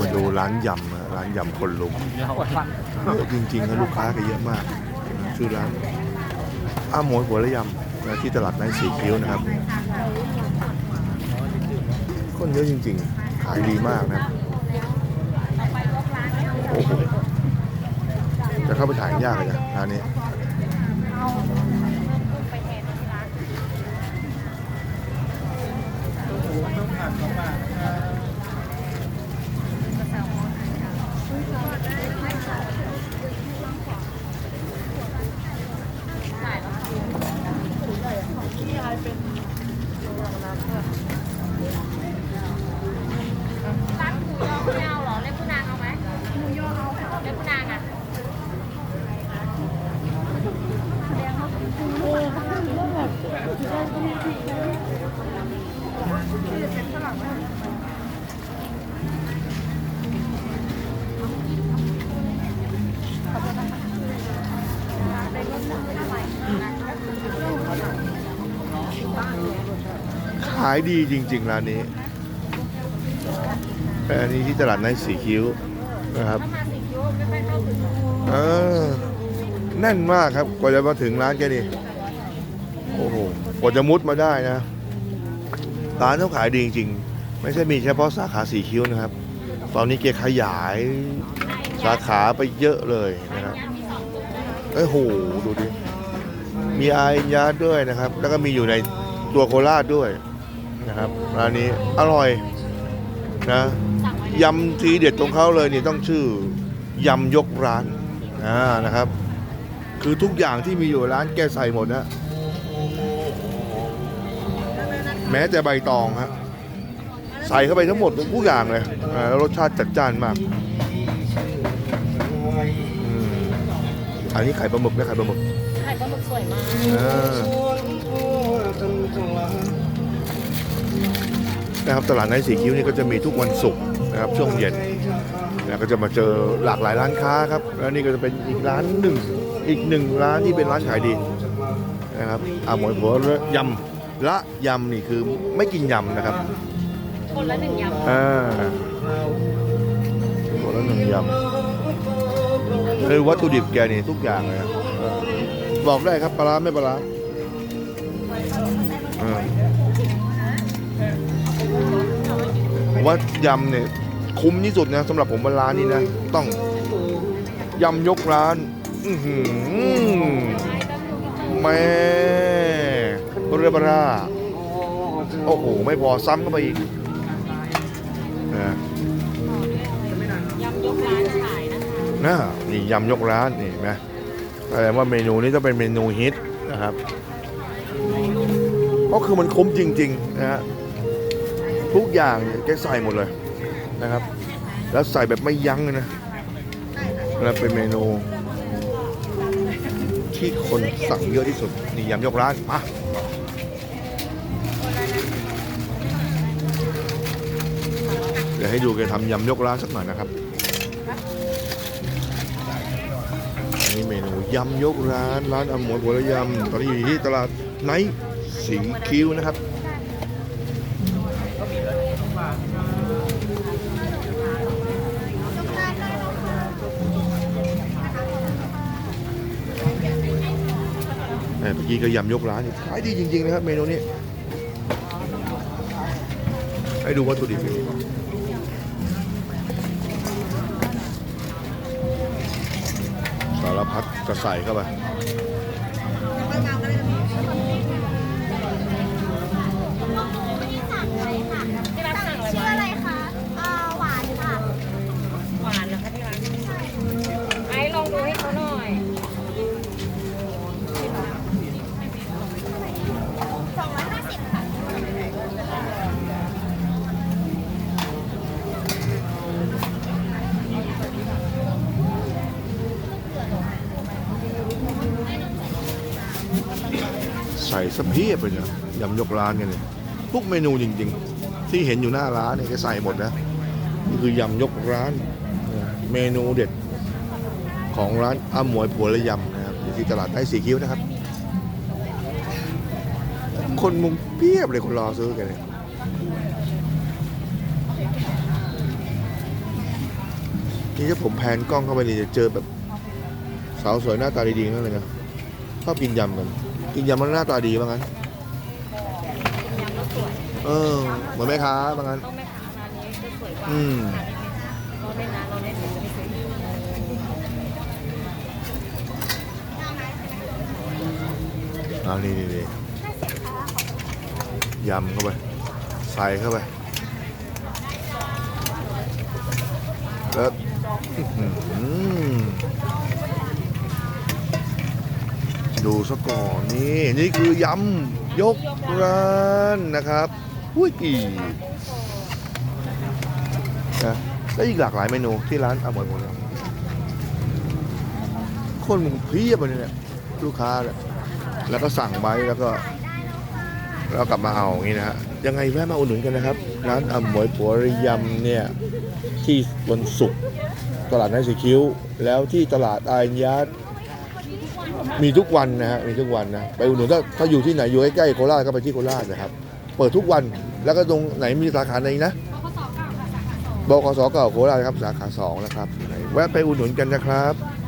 มาดูร้านยำนะร้านยำคนลุมเยอะจริงๆนะลูกค้าก็เยอะมากชื่อร้านอ้าหมวยหัวละยำนะที่ตลาดไนท์สีคิ้วนะครับ คนเยอะจริง ๆ ขายดีมากนะโอ้โหจะเข้าไปถ่ายยากเลยนะร้านนี้ ขายดีจริง ๆ ร้านนี้แต่อันนี้ที่ตลาดไนสีคิ้วนะครับเออแน่นมากครับ กว่าจะมาถึงร้านแกนี่โอ้โห กว่าจะมุดมาได้นะ ร้านเขาขายดีจริง ๆ ไม่ใช่มีเฉพาะสาขาสีคิ้วนะครับ ตอนนี้แกขยายสาขาไปเยอะเลยนะครับเอ้ยโห ดูดิ มีอายยาด้วยนะครับ แล้วก็มีอยู่ในตัวโคราชด้วย นะครับร้านนี้อร่อยนะยำทีเด็ดตรงเขาเลยนี่ต้องชื่อยำยกร้านอ่านะครับ คือทุกอย่างที่มีอยู่ร้านแกใส่หมดนะแม้แต่ใบตองฮะใส่เข้าไปทั้งหมดทุกอย่างเลยอ่าแล้วรสชาติจัดจ้านมากอืมอันนี้ไข่ปลาหมึกนะไข่ปลาหมึกไข่ปลาหมึกสวยมากอ่า นะครับตลาดไนท์สีคิ้วนี่ก็จะมีทุกวันศุกร์นะครับช่วงเย็นแล้วก็จะมาเจอหลากหลายร้านค้าครับแล้วนี่ก็จะเป็นอีกร้านหนึ่งอีกหนึ่งร้านที่เป็นร้านขายดีนะครับอาหมวยผัวยำละยำนี่คือไม่กินยำนะครับคนละหนึ่งยำอ่าคนละหนึ่งยำคือวัตถุดิบแกนี่ทุกอย่างเลยนะเออบอกได้ครับปลาร้าไม่ปลา ว่ายำเนี่ยคุ้มที่สุดนะสำหรับผมว่าร้านนี้นะ ต้องยำยกร้าน อือหือแม่เรือปลาร้าโอ้โห ไม่พอซ้ำเข้าไปอีกนะยำยกร้านขายนะคะน่านี่ยำยกร้านนี่เห็นไหมแสดงว่าเมนูนี้ต้องเป็นเมนูฮิตนะครับก็คือมันคุ้มจริง ๆ นะฮะ ทุกอย่างเนี่ยแกใส่หมดเลยนะครับ แล้วใส่แบบไม่ยั้งเลยนะแล้วเป็นเมนูที่คนสั่งเยอะที่สุดนี่ยำยกร้านมาเดี๋ยวให้ดูแกทำยำยกร้านสักหน่อยนะครับอันนี้เมนูยำยกร้านร้านอมวยบัวระยำตอนนี้อยู่ที่ตลาดไนท์สีคิ้วนะครับ เมื่อกี้ก็ยำยกร้านขายดีจริง ๆ นะครับ เมนูนี้ ให้ดูวัตถุดิบสารพัดจะใส่เข้าไป ใส่สะเพียบเลยนะยำยกร้านกันเลยทุกเมนูจริง ๆ ที่เห็นอยู่หน้าร้านเนี่ยก็ใส่หมดนะนี่คือยำยกร้าน เมนูเด็ดของร้านอ้าหมวยผัวระยำนะครับอยู่ที่ตลาดไทยสีคิ้วนะครับ คนมุงเพียบเลยคนรอซื้อกันเลยนี่ถ้าผมแพนกล้องเข้าไปนี่จะเจอแบบสาวสวยหน้าตาดีๆนั่นเลยนะชอบกินยำกัน กินยำมันหน้าตาดีบ้างงั้นยำก็สวยเออเหมือนแม่ค้าบ้างงั้น ต้องแม่ค้าร้านนี้จะสวยกว่าอืมเราเล่นนะเราเล่นถึงจะไม่สวยเอานี่นี่นี่ยำเข้าไป ใส่เข้าไป แล้วอื้อหือ ดูซะก่อนนี่นี่คือยำยกร้านนะครับอุ้ยอีนะแล้วอีกหลากหลายเมนูที่ร้านอร่อยหมดเลยคนมันเพียบเลยเนี่ยลูกค้าเนี่ยแล้วก็สั่งไว้แล้วก็แล้วกลับมาเอาอย่างนี้นะฮะยังไงแวะมาอุดหนุนกันนะครับ ร้านอ่ำหมวยปัวระยำเนี่ย ที่วันศุกร์ตลาดนัดสีคิ้ว แล้วที่ตลาดอายาต มีทุกวันนะฮะมีทุกวันนะไปอุดหนุนถ้าถ้าอยู่ที่ไหนอยู่ใกล้ๆโคราชก็ไปที่โคราชนะครับ เปิดทุกวันแล้วก็ตรงไหนมีสาขาไหนนะบกสเก่าโคราชครับสาขาสองนะครับแวะไปอุดหนุนกันนะครับเ